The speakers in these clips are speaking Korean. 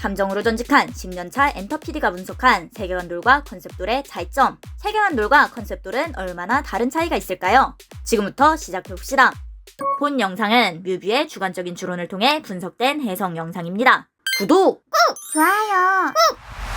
감정으로 전직한 10년차 엔터PD가 분석한 세계관돌과 컨셉돌의 차이점. 세계관돌과 컨셉돌은 얼마나 다른 차이가 있을까요? 지금부터 시작해봅시다. 본 영상은 뮤비의 주관적인 추론을 통해 분석된 해석 영상입니다. 구독! 좋아요.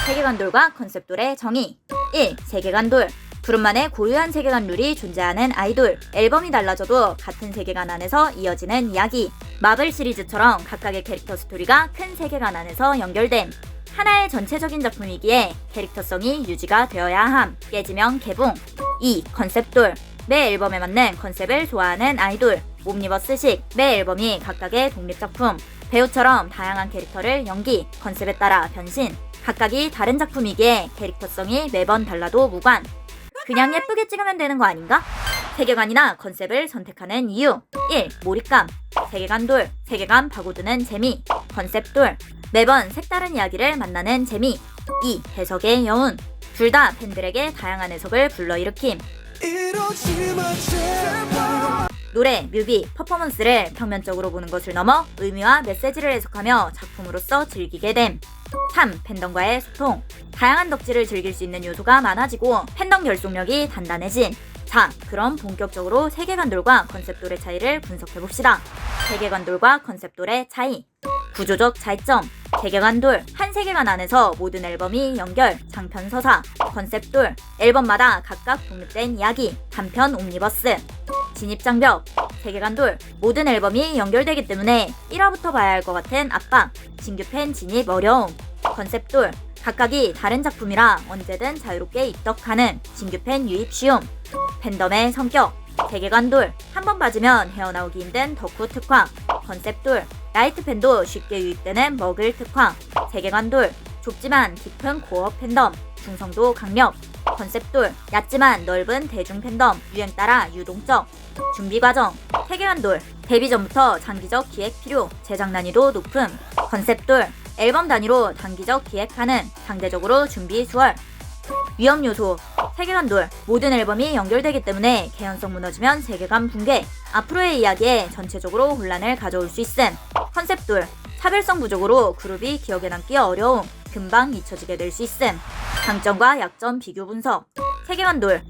세계관돌과 컨셉돌의 정의 1. 세계관돌 푸른만의 고유한 세계관 룰이 존재하는 아이돌 앨범이 달라져도 같은 세계관 안에서 이어지는 이야기. 마블 시리즈처럼 각각의 캐릭터 스토리가 큰 세계관 안에서 연결됨. 하나의 전체적인 작품이기에 캐릭터성이 유지가 되어야 함. 깨지면 개봉. 2. 컨셉돌. 매 앨범에 맞는 컨셉을 좋아하는 아이돌. 옴니버스식. 매 앨범이 각각의 독립작품. 배우처럼 다양한 캐릭터를 연기, 컨셉에 따라 변신. 각각이 다른 작품이기에 캐릭터성이 매번 달라도 무관 그냥 예쁘게 찍으면 되는 거 아닌가? 세계관이나 컨셉을 선택하는 이유 1. 몰입감 세계관 돌 세계관 파고드는 재미 컨셉 돌 매번 색다른 이야기를 만나는 재미 2. 해석의 여운 둘 다 팬들에게 다양한 해석을 불러일으킴 노래, 뮤비, 퍼포먼스를 평면적으로 보는 것을 넘어 의미와 메시지를 해석하며 작품으로서 즐기게 됨. 3. 팬덤과의 소통. 다양한 덕질을 즐길 수 있는 요소가 많아지고 팬덤 결속력이 단단해진. 자, 그럼 본격적으로 세계관돌과 컨셉돌의 차이를 분석해봅시다. 세계관돌과 컨셉돌의 차이. 구조적 차이점. 세계관돌, 한 세계관 안에서 모든 앨범이 연결, 장편 서사, 컨셉돌, 앨범마다 각각 독립된 이야기, 단편 옴니버스. 진입장벽, 세계관 돌, 모든 앨범이 연결되기 때문에 1화부터 봐야 할 것 같은 압박, 신규 팬 진입 어려움, 컨셉 돌, 각각이 다른 작품이라 언제든 자유롭게 입덕 가능, 신규 팬 유입 쉬움, 팬덤의 성격, 세계관 돌, 한 번 빠지면 헤어나오기 힘든 덕후 특화, 컨셉 돌, 라이트 팬도 쉽게 유입되는 먹을 특화, 세계관 돌, 좁지만 깊은 코어 팬덤, 중성도 강력, 컨셉돌, 얕지만 넓은 대중 팬덤, 유행 따라 유동적, 준비 과정, 세계관돌, 데뷔 전부터 장기적 기획 필요, 제작 난이도 높음, 컨셉돌, 앨범 단위로 단기적 기획 가능, 상대적으로 준비 수월, 위험 요소, 세계관 돌, 모든 앨범이 연결되기 때문에 개연성 무너지면 세계관 붕괴, 앞으로의 이야기에 전체적으로 혼란을 가져올 수 있음, 컨셉 돌, 차별성 부족으로 그룹이 기억에 남기 어려움, 금방 잊혀지게 될 수 있음, 강점과 약점 비교 분석, 세계관 돌,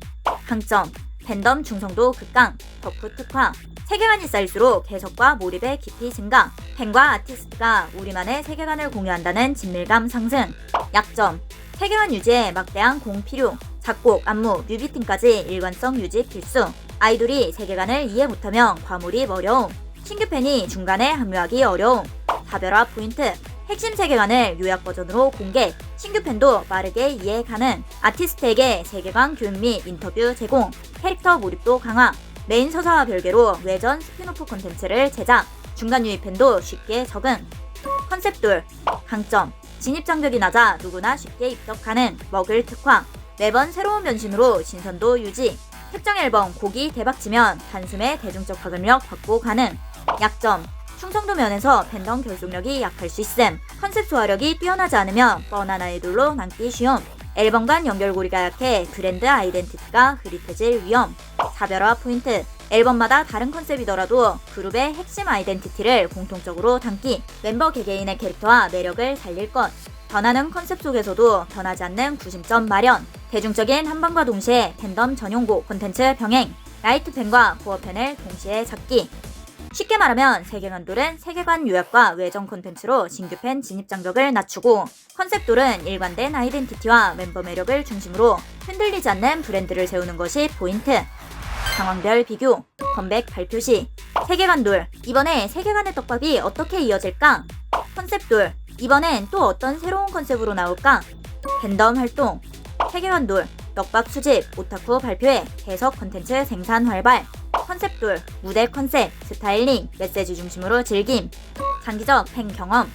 강점, 팬덤 중성도 극강, 덕후 특화, 세계관이 쌓일수록 해석과 몰입의 깊이 증가, 팬과 아티스트가 우리만의 세계관을 공유한다는 친밀감 상승, 약점, 세계관 유지에 막대한 공 필요, 작곡, 안무, 뮤비팀까지 일관성 유지 필수, 아이돌이 세계관을 이해 못하면 과몰입 어려움, 신규 팬이 중간에 합류하기 어려움, 차별화 포인트, 핵심 세계관을 요약 버전으로 공개, 신규 팬도 빠르게 이해 가능, 아티스트에게 세계관 교육 및 인터뷰 제공, 캐릭터 몰입도 강화, 메인 서사와 별개로 외전 스피노프 콘텐츠를 제작, 중간 유입 팬도 쉽게 적응, 컨셉 돌, 강점, 진입 장벽이 낮아 누구나 쉽게 입덕 가능, 먹을 특화, 매번 새로운 변신으로 신선도 유지, 특정 앨범 곡이 대박치면 단숨에 대중적 파급력 확보 가능, 약점, 충성도 면에서 팬덤 결속력이 약할 수 있음. 컨셉 소화력이 뛰어나지 않으면 뻔한 아이돌로 남기 쉬움. 앨범 간 연결고리가 약해 브랜드 아이덴티티가 흐릿해질 위험. 차별화 포인트. 앨범마다 다른 컨셉이더라도 그룹의 핵심 아이덴티티를 공통적으로 담기. 멤버 개개인의 캐릭터와 매력을 살릴 것. 변하는 컨셉 속에서도 변하지 않는 구심점 마련. 대중적인 한방과 동시에 팬덤 전용고 콘텐츠 병행. 라이트 팬과 코어 팬을 동시에 잡기. 쉽게 말하면 세계관돌은 세계관 요약과 외전 콘텐츠로 신규 팬 진입 장벽을 낮추고 컨셉돌은 일관된 아이덴티티와 멤버 매력을 중심으로 흔들리지 않는 브랜드를 세우는 것이 포인트. 상황별 비교, 컴백 발표 시 세계관돌, 이번에 세계관의 떡밥이 어떻게 이어질까? 컨셉돌, 이번엔 또 어떤 새로운 컨셉으로 나올까? 팬덤 활동, 세계관돌, 떡밥 수집, 오타쿠 발표회, 해석 콘텐츠 생산 활발, 컨셉돌, 무대 컨셉, 스타일링, 메시지 중심으로 즐김, 장기적 팬 경험,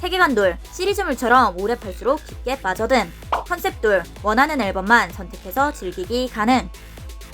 세계관 돌, 시리즈물처럼 오래 팔수록 깊게 빠져든, 컨셉 돌, 원하는 앨범만 선택해서 즐기기 가능.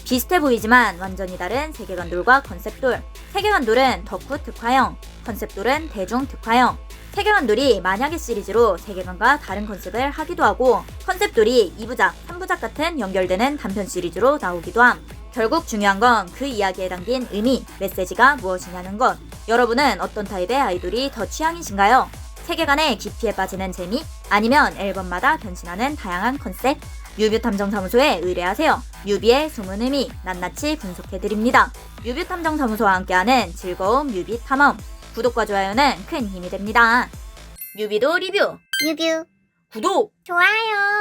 비슷해 보이지만 완전히 다른 세계관 돌과 컨셉 돌. 세계관 돌은 덕후 특화형, 컨셉 돌은 대중 특화형. 세계관 돌이 만약의 시리즈로 세계관과 다른 컨셉을 하기도 하고 컨셉 돌이 2부작, 3부작 같은 연결되는 단편 시리즈로 나오기도 함. 결국 중요한 건 그 이야기에 담긴 의미, 메시지가 무엇이냐는 것. 여러분은 어떤 타입의 아이돌이 더 취향이신가요? 세계관의 깊이에 빠지는 재미? 아니면 앨범마다 변신하는 다양한 컨셉? 뮤비 탐정사무소에 의뢰하세요. 뮤비의 숨은 의미 낱낱이 분석해드립니다. 뮤비 탐정사무소와 함께하는 즐거운 뮤비 탐험. 구독과 좋아요는 큰 힘이 됩니다. 뮤비도 리뷰, 뮤뷰 구독! 좋아요